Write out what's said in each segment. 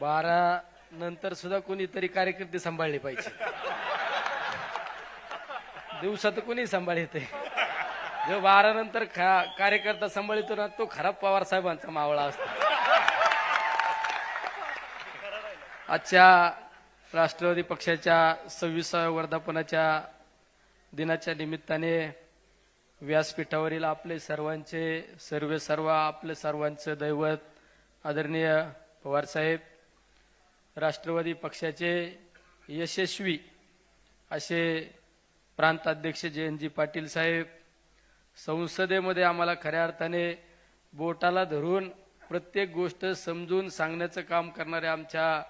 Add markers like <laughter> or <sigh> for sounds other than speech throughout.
बारा नंतर सुद्धा कोणीतरी कार्यकर्ते सांभाळले पाहिजे. दिवसात कोणी सांभाळते जो बारा नंतर कार्यकर्ता सांभाळतो ना तो खराब पवार साहेबांचा मावळा असतो. आजच्या राष्ट्रवादी पक्षाच्या सव्वीसाव्या वर्धापनाच्या दिनाच्या निमित्ताने व्यासपीठावरील आपले सर्वांचे सर्वे सर्व आपले सर्वांचं दैवत आदरणीय पवारसाहेब राष्ट्रवादी पक्षाचे यशस्वी असे प्रांताध्यक्ष जयंतजी पाटील साहेब संसदेमध्ये आम्हाला खऱ्या अर्थाने बोटाला धरून प्रत्येक गोष्ट समजून सांगण्याचं काम करणाऱ्या आमच्या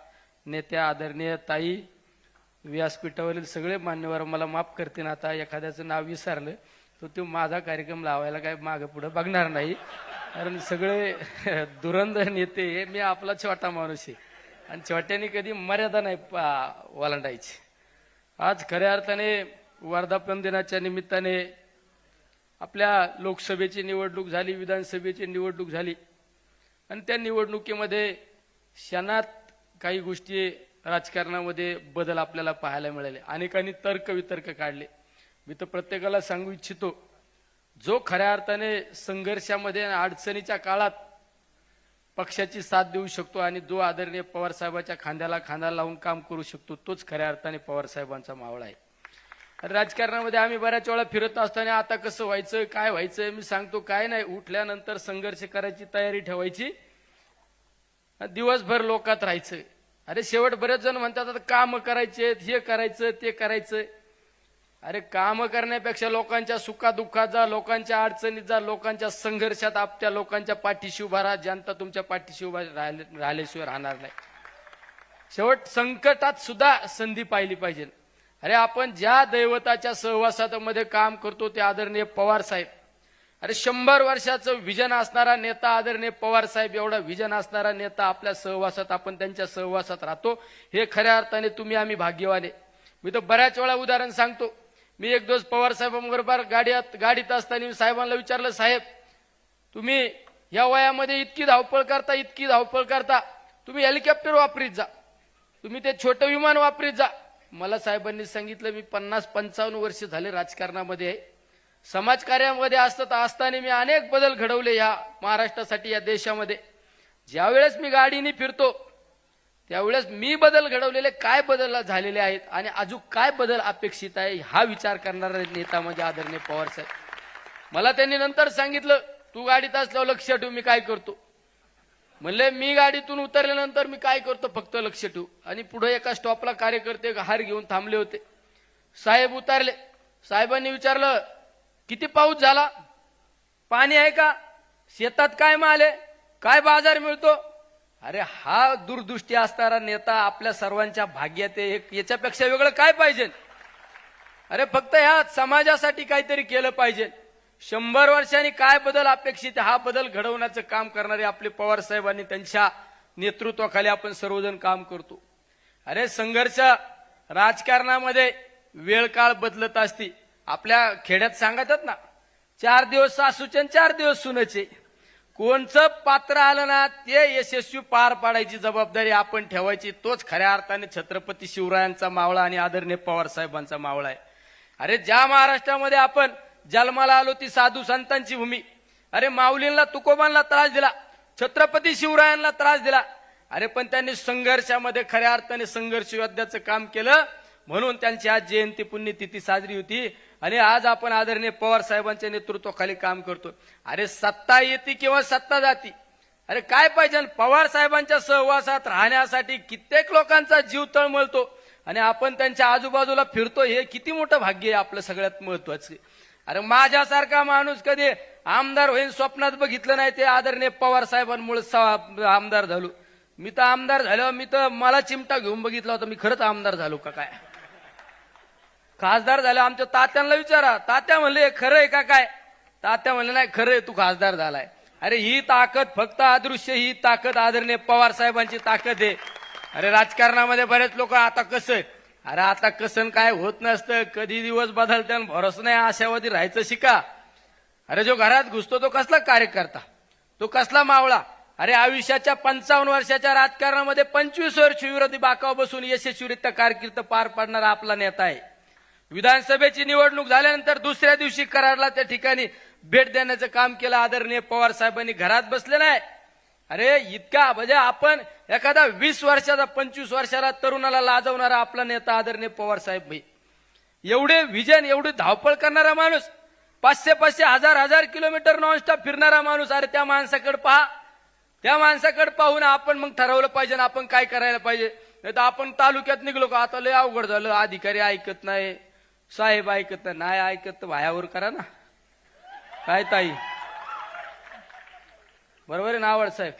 नेत्या आदरणीय ताई व्यासपीठावरील सगळे मान्यवर मला माफ करतील. आता एखाद्याचं नाव विसरलं तर तो माझा कार्यक्रम लावायला काय मागं पुढं बघणार नाही. कारण सगळे <laughs> दुरंध नेते हे मी आपला छोटा माणूस आहे. आणि छोट्याने कधी मर्यादा नाही पा- ओलांडायची. आज खऱ्या अर्थाने वर्धापन दिनाच्या निमित्ताने आपल्या लोकसभेची निवडणूक झाली विधानसभेची निवडणूक झाली. आणि त्या निवडणुकीमध्ये क्षणात काही गोष्टी राजकारणामध्ये बदल आपल्याला पाहायला मिळाले. अनेकांनी तर्क वितर्क काढले. मी तर प्रत्येकाला सांगू इच्छितो जो खऱ्या अर्थाने संघर्षामध्ये आणि अडचणीच्या काळात पक्षाची साथ देऊ शकतो आणि जो आदरणीय पवारसाहेबाच्या खांद्याला खांदा लावून काम करू शकतो तोच खऱ्या अर्थाने पवार साहेबांचा मावळा आहे. राजकारणामध्ये आम्ही बऱ्याच वेळा फिरत असताना आता कसं व्हायचं काय व्हायचं मी सांगतो काय नाही उठल्यानंतर संघर्ष करायची तयारी ठेवायची. दिवसभर लोकात राहायचं. अरे शेवट बरेच जण म्हणतात आता काम करायचे हे करायचं ते करायचं. अरे काम करण्यापेक्षा लोकांच्या सुखादुःखात जा लोकांच्या अडचणीत जा लोकांच्या संघर्षात आपल्या लोकांच्या पाठीशी उभा राहा. जनता तुमच्या पाठीशी उभा राहिले- राहिल्याशिवाय राहणार नाही. शेवट संकटात सुद्धा संधी पाहिली पाहिजे. अरे आपण ज्या दैवताच्या सहवासामध्ये काम करतो ते आदरणीय पवार साहेब. अरे शंभर वर्षाचं विजन असणारा नेता आदरणीय पवार साहेब एवढा विजन असणारा नेता आपल्या सहवासात आपण त्यांच्या सहवासात राहतो. हे खऱ्या अर्थाने तुम्ही आम्ही भाग्यवाने मी तर बऱ्याच वेळा उदाहरण सांगतो. मी एक दिवस पवार साहेबांबरोबर गाडीत गाडीत असताना मी साहेबांना विचारलं साहेब तुम्ही या वयामध्ये इतकी धावपळ करता इतकी धावपळ करता. तुम्ही हेलिकॉप्टर वापरीत जा. तुम्ही ते छोटं विमान वापरीत जा. मला साहेबांनी सांगितलं मी पन्नास पंचावन्न वर्ष झाले राजकारणामध्ये आहे. समाजकार्यामध्ये असतात असताना मी अनेक बदल घडवले ह्या महाराष्ट्रासाठी या देशामध्ये. ज्यावेळेस मी गाडीने फिरतो त्यावेळेस मी बदल घडवलेले काय बदल झालेले आहेत आणि अजून काय बदल अपेक्षित आहे हा विचार करणारा नेता म्हणजे आदरणीय पवार साहेब. मला त्यांनी नंतर सांगितलं तू गाडीत असल्यावर लक्ष ठेव मी काय करतो. म्हणले मी गाडीतून उतरल्यानंतर मी काय करतो फक्त लक्ष ठेवू. आणि पुढे एका स्टॉपला कार्यकर्ते हार घेऊन थांबले होते. साहेब उतरले. साहेबांनी विचारलं किती पाऊस झाला? पाणी आहे का? शेतात काय माल आहे? काय बाजार मिळतो? अरे हा दूरदृष्टी असणारा नेता आपल्या सर्वांच्या भाग्यात एक याच्यापेक्षा वेगळं काय पाहिजे? अरे फक्त ह्या समाजासाठी काहीतरी केलं पाहिजे. शंभर वर्षांनी काय बदल अपेक्षित हा बदल घडवण्याचं काम करणारे आपले पवार साहेबांनी त्यांच्या नेतृत्वाखाली आपण सर्वजण काम करतो. अरे संघर्ष राजकारणामध्ये वेळ काळ बदलत असती. आपल्या खेड्यात सांगतात ना चार दिवस सासूचे आणि चार दिवस सुनेचे. कोणचं पात्र आलं ना ते यशस्वी पार पाडायची जबाबदारी आपण ठेवायची. तोच खऱ्या अर्थाने छत्रपती शिवरायांचा मावळा आणि आदरणीय पवार साहेबांचा मावळा आहे. अरे ज्या महाराष्ट्रामध्ये आपण जन्माला आलो ती साधू संतांची भूमी. अरे माऊलींना तुकोबांना त्रास दिला. छत्रपती शिवरायांना त्रास दिला. अरे पण त्यांनी संघर्षामध्ये खऱ्या अर्थाने संघर्ष योद्ध्याचं काम केलं. म्हणून त्यांची आज जयंती पुण्यतिथी साजरी होती. आणि आज आपण आदरणीय पवार साहेबांच्या नेतृत्वाखाली काम करतो अरे सत्ता येते किंवा सत्ता जाती? अरे काय पाहिजे? पवार साहेबांच्या सहवासात राहण्यासाठी कित्येक लोकांचा जीव तळमळतो. आणि आपण त्यांच्या आजूबाजूला फिरतो हे किती मोठं भाग्य आहे आपलं सगळ्यात महत्वाचं. अरे माझ्यासारखा माणूस कधी आमदार होईल स्वप्नात बघितलं नाही ते आदरणीय पवार साहेबांमुळे आमदार झालो. मी तर आमदार झालो मी तर मला चिमटा घेऊन बघितला होता. मी खरंच आमदार झालो का काय? खासदार झाले आमच्या तात्यांना विचारा. तात्या म्हणले खरं आहे का काय? तात्या म्हणले नाही खरं आहे तू खासदार झालाय. अरे ही ताकद फक्त अदृश्य ही ताकद आदरणीय पवार साहेबांची ताकद आहे. अरे राजकारणामध्ये बरेच लोक आता कसं आहे? अरे आता कसं काय होत नसतं. कधी दिवस बदलते आणि नाही आशावादी राहायचं शिका. अरे जो घरात घुसतो तो कसला कार्यकर्ता? तो कसला मावळा? अरे आयुष्याच्या पंचावन्न वर्षाच्या राजकारणामध्ये पंचवीस वर्ष विरोधी बाकाव बसून यशस्वीरित्या कारकीर्द पार पाडणारा आपला नेता आहे. विधानसभेची निवडणूक झाल्यानंतर दुसऱ्या दिवशी कराडला त्या ठिकाणी भेट देण्याचं काम केलं. आदरणीय पवार साहेबांनी घरात बसले नाही. अरे इतका म्हणजे आपण एखादा वीस वर्षाचा पंचवीस वर्षाला तरुणाला लाजवणारा आपला नेता आदरणीय पवार साहेब भाई. एवढे विजन एवढी धावपळ करणारा माणूस पाचशे पाचशे हजार हजार किलोमीटर नॉनस्टॉप फिरणारा माणूस अरे त्या माणसाकडे पहा. त्या माणसाकडे पाहून आपण मग ठरवलं पाहिजे ना आपण काय करायला पाहिजे. नाही तर आपण तालुक्यात निघलो का? आता लय अवघड झालं. अधिकारी ऐकत नाही. साहेब ऐकत नाही ऐकत तर भायावर करा ना. काय ताई? बरोबर आहे ना आवड साहेब?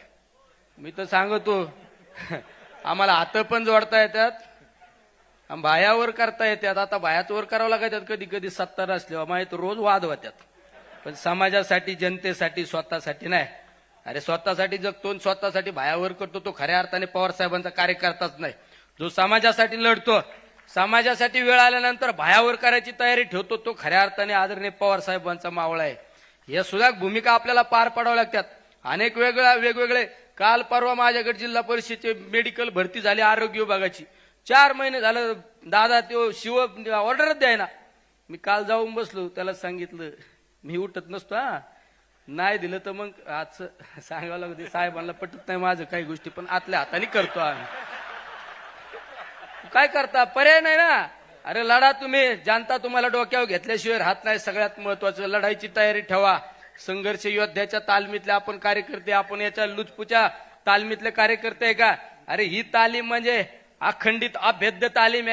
मी तर सांगतो आम्हाला हात पण जोडता येतात आणि बायावर करता येतात. आता बायात वर करावं लागतात कधी कधी सत्तर असल्यावर माहीत रोज वाद होत्यात. पण समाजासाठी जनतेसाठी स्वतःसाठी नाही. अरे स्वतःसाठी जगतो स्वतःसाठी बायावर करतो तो खऱ्या अर्थाने पवार साहेबांचा कार्यकर्ताच नाही. जो समाजासाठी लढतो समाजासाठी वेळ आल्यानंतर भायावर करायची तयारी ठेवतो तो खऱ्या अर्थाने आदरणीय पवार साहेबांचा मावळा आहे. या सुद्धा भूमिका आपल्याला पार पाडाव्या लागतात. अनेक वेगळ्या वेगवेगळे काल परवा माझ्याकडे जिल्हा परिषदेचे मेडिकल भरती झाली आरोग्य विभागाची. चार महिने झालं दादा तो शिव ऑर्डरच द्यायना. मी काल जाऊन बसलो त्याला सांगितलं मी उठत नसतो हा. नाही दिलं तर मग आज सांगावं लागते साहेबांना पटत नाही माझं काही गोष्टी पण आतल्या हाताने करतो आम्ही. काय करता? पर्याय नाही ना. अरे लढा तुम्ही. जानता तुम्हाला डोक्यावर घेतल्याशिवाय राहत नाही. सगळ्यात महत्वाचं लढाईची तयारी ठेवा. संघर्ष योद्ध्याच्या तालमीतले आपण कार्यकर्ते आपण याच्या लुचपूच्या तालमीतले कार्यकर्ते आहे का? अरे ही तालीम म्हणजे अखंडित अभेद्य तालीम आहे.